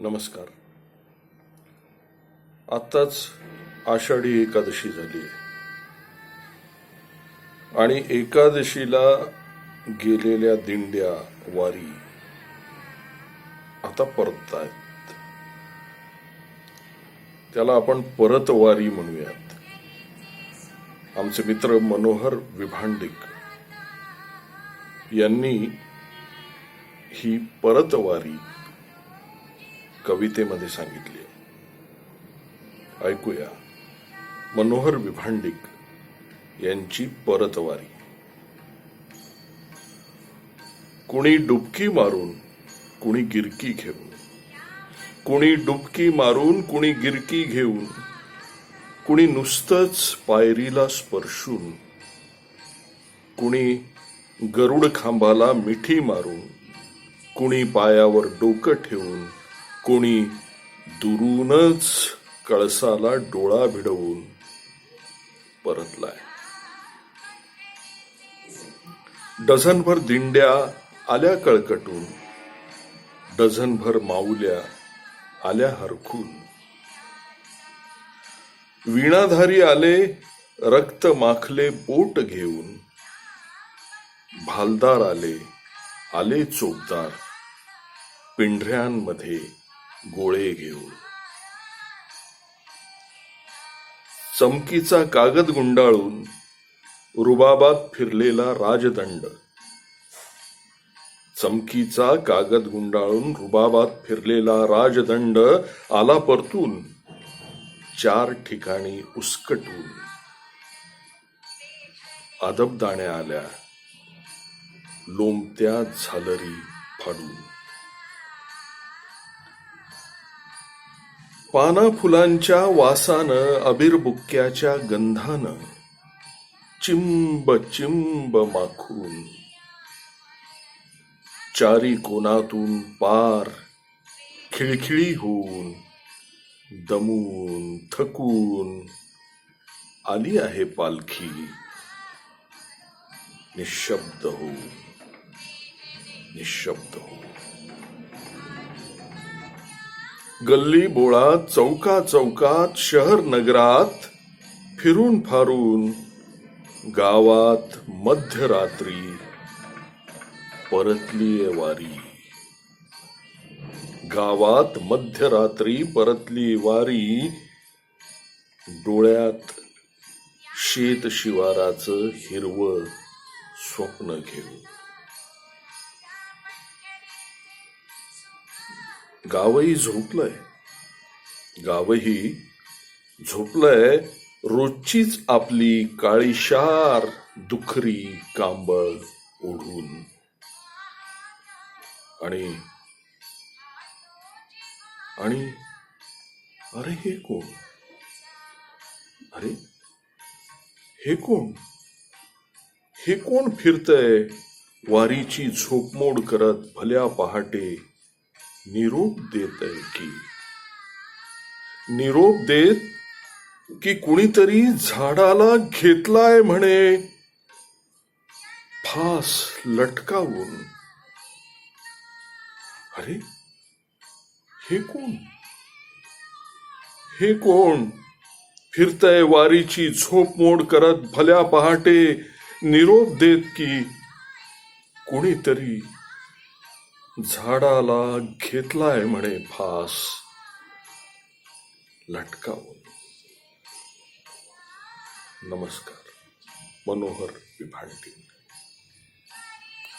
नमस्कार. आत्ताच आषाढी एकादशी झाली आहे. आणि एकादशीला गेलेल्या दिंड्या वारी आता परत आहेत त्याला आपण परत वारी म्हणूयात. आमचे मित्र मनोहर विभांडिक यांनी ही परतवारी कवितेमध्ये सांगितली ऐकूया. मनोहर विभांडिक यांची परतवारी. कुणी डुबकी मारून कुणी गिरकी घेऊन. कुणी डुबकी मारून कुणी गिरकी घेऊन. कुणी नुसतंच पायरीला स्पर्शून. कुणी गरुड खांबाला मिठी मारून. कुणी पायावर डोकं ठेवून. कोणी दुरूनच कळसाला डोळा भिडवून परतलाय. डझनभर दिंड्या आल्या कळकटून. डझनभर माऊल्या आल्या हरखून. वीणाधारी आले रक्त माखले बोट घेऊन. भालदार आले आले चोपदार. पिंढऱ्यांमध्ये गोळे घेऊन. चमकीचा कागद गुंडाळून रुबाबात फिरलेला राजदंड. चमकीचा कागद गुंडाळून रुबाबात फिरलेला राजदंड आला परतून चार ठिकाणी उसकटून. अदबदाण्या आल्या लोमत्या झालरी फाडून. पाना फुलांच्या वासानं अबीर बुक्क्याच्या गंधानं चिंब चिंब माखून, चारी कोणातून पार खिळखिळी होऊन दमून, थकून आली आहे पालखी. निशब्द हो निशब्द हो. गल्ली बोळात चौका चौकात शहर नगरात फिरून फारून गावात मध्यरात्री परतली वारी. गावात मध्यरात्री परतली वारी. डोळ्यात शेत शिवाराचं हिरवं स्वप्न घेऊ गावही झोपलंय. गावही झोपलंय. रोजचीच आपली काळीशार दुखरी कांबळ ओढून. आणि आणि अरे हे कोण? अरे हे कोण? हे कोण फिरतय? वारीची झोपमोड करत भल्या पहाटे निरोप देत आहे की? निरोप देत की कुणीतरी झाडाला घेतलाय म्हणे. फास लटकावून. अरे हे कोण? हे कोण? फिरतय वारीची झोप मोड करत भल्या पहाटे निरोप देत की कुणीतरी झाडाला घेतलाय म्हणे फास लटकावून. नमस्कार मनोहर विभांडी.